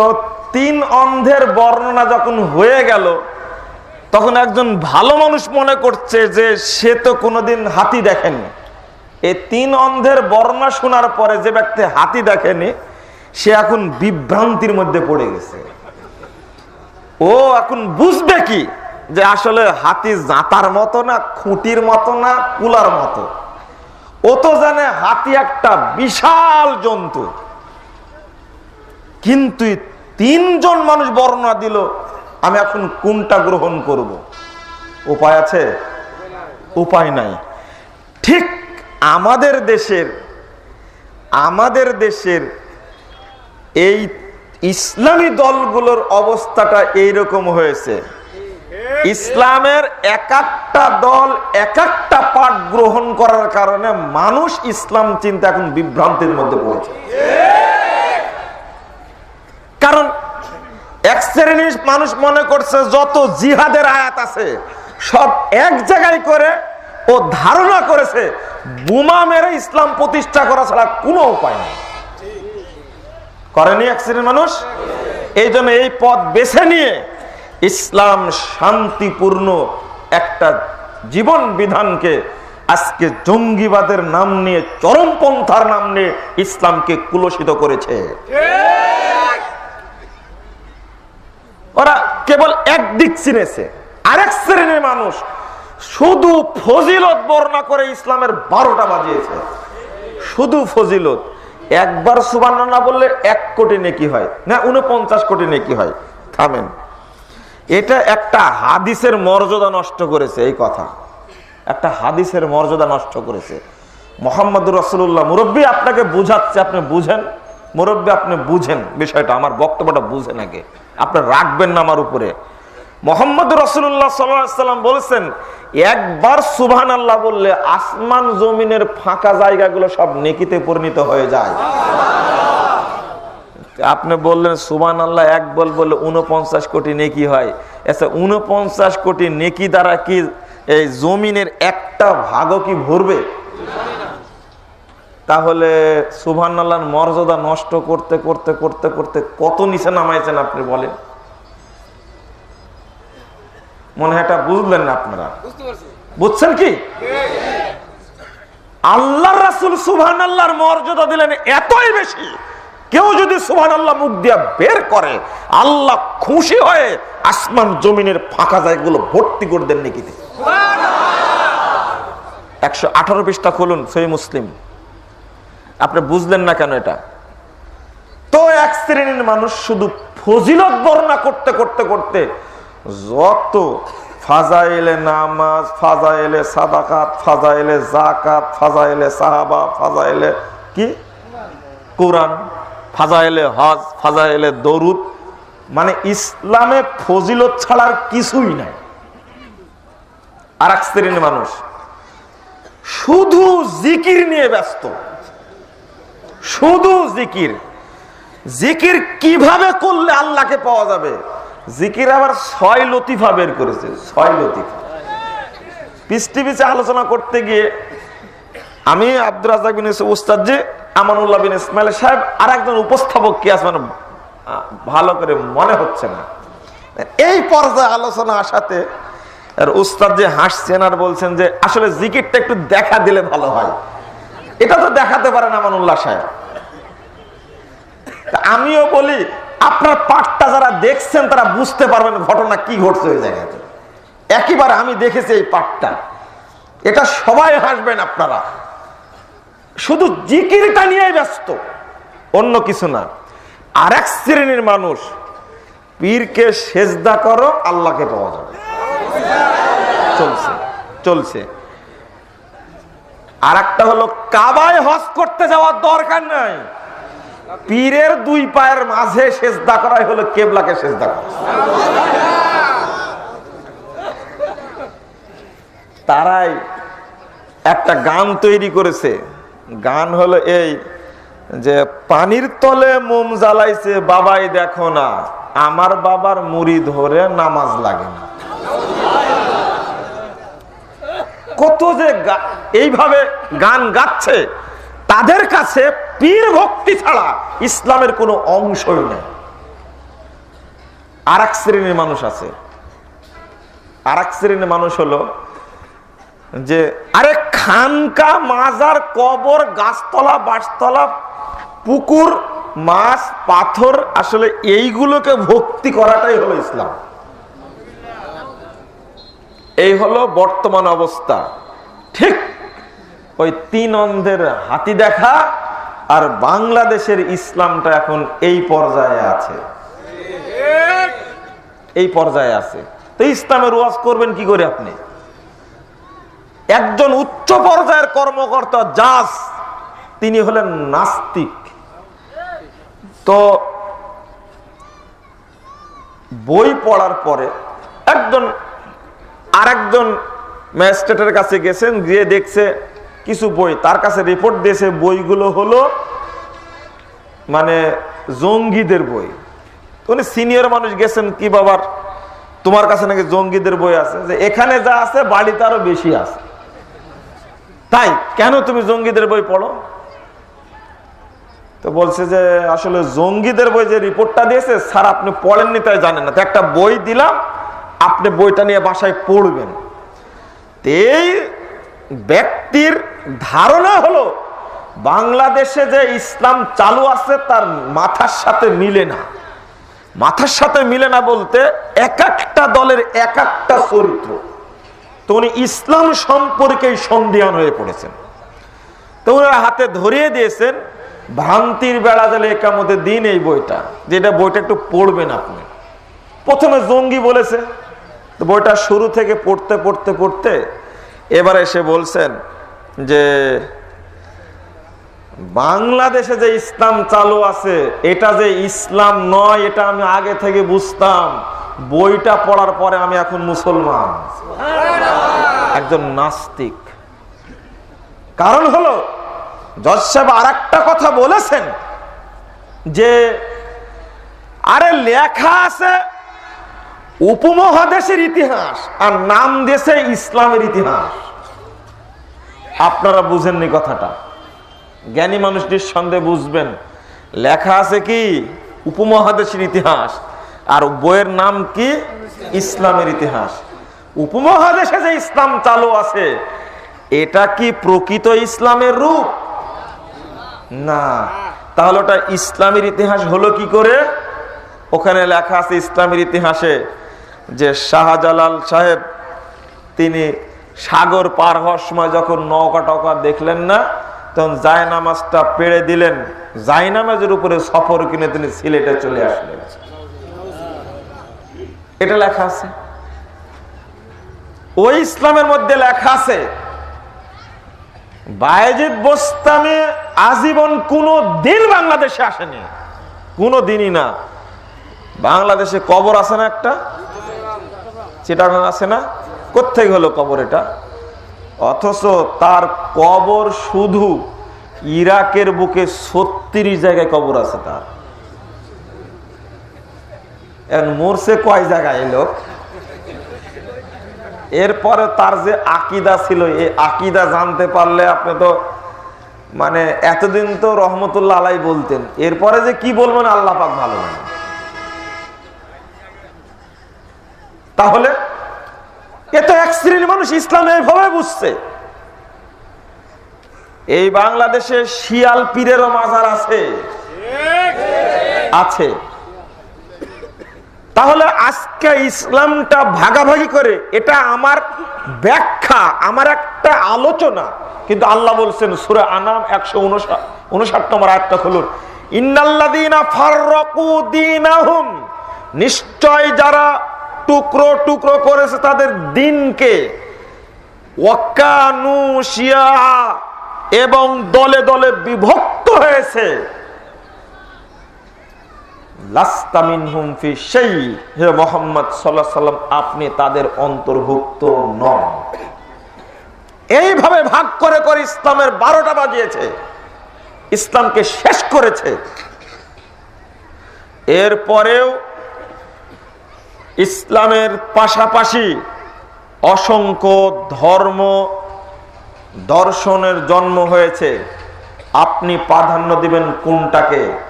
তো তিন অন্ধের বর্ণনা যখন হয়ে গেল, তখন একজন ভালো মানুষ মনে করছে যে সে তো কোনোদিন হাতি দেখেনি। এই তিন অন্ধের বর্ণনা শোনার পরে যে ব্যক্তি হাতি দেখেনি, সে এখন বিভ্রান্তির মধ্যে পড়ে গেছে। ও এখন বুঝবে কি যে আসলে হাতি জাতার মতো না, খুঁটির মতো না, কুলার মতো। ও তো জানে হাতি একটা বিশাল জন্তু। কিন্তু তিনজন মানুষ বর্ণনা দিল, আমি এখন কোনটা গ্রহণ করব? উপায় আছে? উপায় নাই। ঠিক আমাদের দেশের আমাদের দেশের এই ইসলামী দলগুলোর অবস্থাটা এইরকম হয়েছে। ইসলামের এক একটা দল এক একটা পাঠ গ্রহণ করার কারণে মানুষ ইসলাম চিন্তা এখন বিভ্রান্তির মধ্যে পড়েছে। কারণ শ্রেণির মানুষ মনে করছে যত জিহাদের আয়াত আছে, সব এক জায়গায় করে ও ধারণা করেছে, বোমা মেরে ইসলাম প্রতিষ্ঠা করা ছাড়া কোনো উপায় নেই। করেনি এক শ্রেণির মানুষ? এই জন্য এই পথ বেছে নিয়ে ইসলাম শান্তিপূর্ণ একটা জীবন বিধানকে আজকে জঙ্গিবাদের নাম নিয়ে, চরমপন্থার নাম নিয়ে ইসলামকে কুলসিত করেছে। কেবল একদিক চিনেছে। আরেক শ্রেণির মানুষ শুধু ফজিলত বর্ণনা করে ইসলামের বারোটা বাজিয়েছে। শুধু ফজিলত। একবার সুবান না বললে এক কোটি নেকি হয়। না উনপঞ্চাশ কোটি নেকি হয়। থামেন। এটা একটা হাদিসের মর্যাদা নষ্ট করেছে এই কথা। একটা হাদিসের মর্যাদা নষ্ট করেছে। মোহাম্মদুর রসুল্লাহ মুরব্বী আপনাকে বুঝাচ্ছে, আপনি বুঝেন। মুরব্বী, আপনি বুঝেন বিষয়টা, আমার বক্তব্যটা বুঝেন আগে। আপনি রাখবেন না আমার উপরে। মোহাম্মদ রসুল্লাহ সাল্লাম বলছেন, একবার সুবহান আল্লাহ বললে আসমান জমিনের ফাঁকা জায়গাগুলো সব নেকিতে পরিণত হয়ে যায়। আপনি বললেন সুবান আল্লাহ এক বল বললে উনপঞ্চাশ কোটি নেকি হয়। আচ্ছা উনপঞ্চাশ কোটি নেকি দ্বারা কি এই জমিনের একটা ভাগও কি ভরবে? তাহলে সুবহান আল্লাহর মর্যাদা নষ্ট করতে করতে করতে করতে কত নিচে নামাইছেন আপনি বলেন? মনে হয় এটা বুঝলেন না আপনারা। বুঝছেন কি? আল্লাহ রাসুল সুবহান আল্লাহর মর্যাদা দিলেন এতই বেশি। কেউ যদি সুবহান আল্লাহ মুখ দিয়া বের করে আল্লাহ খুশি হয়ে আসমান জমিনের ফাঁকা জায়গাগুলো ভর্তি করে দেন নাকিতে। একশো আঠারো পৃষ্ঠা খুলুন সই মুসলিম। আপনি বুঝলেন না কেন এটা? তো এক শ্রেণির মানুষ শুধু ফজিলত বর্ণনা করতে করতে করতে যত ফাজাইলে নামাজ, ফাজাইলে সাদাকাত, ফাজাইলে জাকাত ফাজাইলে সাহাবা, ফাজাইলে কি? কোরআন, ফাজাইলে হজ, ফাজাইলে দরুদ মানে ইসলামে ফজিলত ছাড়ার কিছুই নাই। আর এক শ্রেণির মানুষ শুধু জিকির নিয়ে ব্যস্ত। শুধু জিকির। জিকির কীভাবে করলে আল্লাহকে পাওয়া যাবে? জিকির আবার ছয় লতিফা বের করেছে, ছয় লতিফা। পিস্টি পিছে আলোচনা করতে গিয়ে আমি আব্দুল রাজাক বিন উস্তাদ যে, আমানুল্লাহ বিন ইসমাইল সাহেব আর একজন উপস্থাপক কি আছে মানে ভালো করে মনে হচ্ছে না। এই পর্যায়ে আলোচনা আসাতে আর উস্তাদ যে হাসছেন আর বলছেন যে, আসলে জিকিরটা একটু দেখা দিলে ভালো হয়। এটা তো দেখাতে পারেন আমানুল্লাহ সাহেব। আমিও বলি, আপনার পাঠটা যারা দেখছেন, তারা বুঝতে পারবেন ঘটনা কি ঘটছে ওই জায়গাতে। একইবার আমি দেখেছি এই পাঠটা। এটা সবাই হাসবেন আপনারা। শুধু জিকিরটা নিয়ে ব্যস্ত, অন্য কিছু না। আর এক শ্রেণির মানুষ, পীরকে সেজদা করো, আল্লাহকে পাওয়া যাবে। চলছে চলছে। আর একটা হলো, কাবায় হজ করতে যাওয়ার দরকার নাই। পীরের দুই পায়ের মাঝে সেজদা করাই হলো কেবলাকে সেজদা করা। তারাই একটা গান তৈরি করেছে। গান হলো এই যে, পানির তলে মোম জ্বালাইছে, বাবাই দেখো না, আমার বাবার মুড়ি ধরে নামাজ লাগে না। কত যে এইভাবে গান গাচ্ছে, তাদের কাছে পীর ভক্তি ছাড়া ইসলামের কোনো অংশই নেই। আর এক শ্রেণির মানুষ আছে। আর এক শ্রেণির মানুষ হলো যে, আরে খানকা, মাজার, কবর, গাছতলা বাসতলা পুকুর, মাছ, পাথর, আসলে এইগুলোকে ভক্তি করাটাই হলো ইসলাম। এই হলো বর্তমান অবস্থা। ঠিক ওই তিন অন্ধের হাতি দেখা আর বাংলাদেশের ইসলামটা এখন এই পর্যায়ে আছে। এই পর্যায়ে আছে। তো ইসলামের ওয়াজ করবেন কি করে আপনি? একজন উচ্চ পর্যায়ের কর্মকর্তা জাস তিনি হলেন নাস্তিক। তো বই পড়ার পরে একজন আরেকজন ম্যাজিস্ট্রেটের কাছে গেছেন, গিয়ে দেখছে কিছু বই, তার কাছে রিপোর্ট দিয়েছে, বইগুলো হলো মানে জঙ্গিদের বই। উনি সিনিয়র মানুষ গেছেন কি বাবার? তোমার কাছে নাকি জঙ্গিদের বই আছে? যে এখানে যা আছে, বাড়িতে আরও বেশি আছে। তাই কেন তুমি জঙ্গিদের বই পড়ো? তো বলছে যে আসলে জঙ্গিদের বই যে রিপোর্টটা দিয়েছে, স্যার আপনি পড়েননি তাই জানেন না। তো একটা বই দিলাম, আপনি বইটা নিয়ে বাসায় পড়বেন। এই ব্যক্তির ধারণা হলো বাংলাদেশে যে ইসলাম চালু আছে তার মাথার সাথে মিলে না। মাথার সাথে মিলে না বলতে এক একটা দলের এক একটা চরিত্র। তো উনি ইসলাম সম্পর্কেই সন্ধিয়ান হয়ে পড়েছেন। তো ওনারা হাতে ধরিয়ে দিয়েছেন, ভ্রান্তির বেড়া দিলে একামতের দিন এই বইটা। যেটা বইটা একটু পড়বেন আপনি। প্রথমে জঙ্গি বলেছে বইটা শুরু থেকে পড়তে পড়তে পড়তে এবারে এসে বলছেন যে বাংলাদেশে যে ইসলাম চালু আছে, এটা যে ইসলাম নয়, এটা আমি আগে থেকে বুঝতাম। বইটা পড়ার পরে আমি এখন মুসলমান। একজন নাস্তিক। কারণ হলো, জজ সাহেব আর একটা কথা বলেছেন যে, আরে লেখা আছে উপমহাদেশের ইতিহাস আর নাম দেশে ইসলামের ইতিহাস। আপনারা বুঝেননি কথাটা। জ্ঞানী মানুষটির সঙ্গে বুঝবেন। লেখা আছে কি? উপমহাদেশের ইতিহাস। আর বইয়ের নাম কি? ইসলামের ইতিহাস। উপমহাদেশে যে ইসলাম চালু আছে, এটা কি প্রকৃত ইসলামের রূপ? না। তাহলে ওটা ইসলামের ইতিহাস হলো কি করে? ওখানে লেখা আছে ইসলামের ইতিহাসে যে শাহজালাল সাহেব, তিনি সাগর পার হওয়ার সময় যখন নৌকা টকা দেখলেন না, তখন জায়নামাজটা পেড়ে দিলেন। জায়নামাজের উপরে সফর কিনে তিনি সিলেটে চলে আসলেন। এটা লেখা আছে। ওই ইসলামের মধ্যে লেখা আছে, বায়েজিদ বোস্তামে আজীবন কোনো দিন বাংলাদেশে আসেনি। কোনো দিনই না। বাংলাদেশে কবর আছে না একটা? চিটাগাং আছে না? কোথেকে হলো কবর এটা? অথচ তার কবর শুধু ইরাকের বুকে ছত্রিশ জায়গায় কবর আছে তার। মরছে কয় জায়গায় এলো এরপরে তার যে আকিদা ছিল, এই আকিদা জানতে পারলে আপনি তো মানে এতদিন তো রহমতুল্লাহ আলাই বলতেন। এরপরে যে কি বলবেন, আল্লাহ পাক ভালো তাহলে এ তো এক শ্রেণির মানুষ ইসলাম এইভাবে বুঝছে। এই বাংলাদেশে শিয়াল পীরেরও মাজার আছে। আছে। তাহলে আজকে ইসলামটা ভাগাভাগি করে, এটা আমার ব্যাখ্যা, আমার একটা আলোচনা। কিন্তু আল্লাহ বলছেন, সুরে আনাম একশো উনষাট নম্বর আটটা খুলুন। ইন্নাল্লাদিনা ফাররাকু দীনাহুম, নিশ্চয় যারা টুকরো টুকরো করেছে তাদের দিনকে। এবং দলে দলে বিভক্ত হয়েছে। আপনি তাদের অন্তর্ভুক্ত নন। এইভাবে ভাগ করে করে ইসলামের বারোটা বাজিয়েছে। ইসলামকে শেষ করেছে। এরপরেও ইসলামের পাশাপাশি অসংখ্য ধর্ম দর্শনের জন্ম হয়েছে। আপনি প্রাধান্য দিবেন কোনটাকে?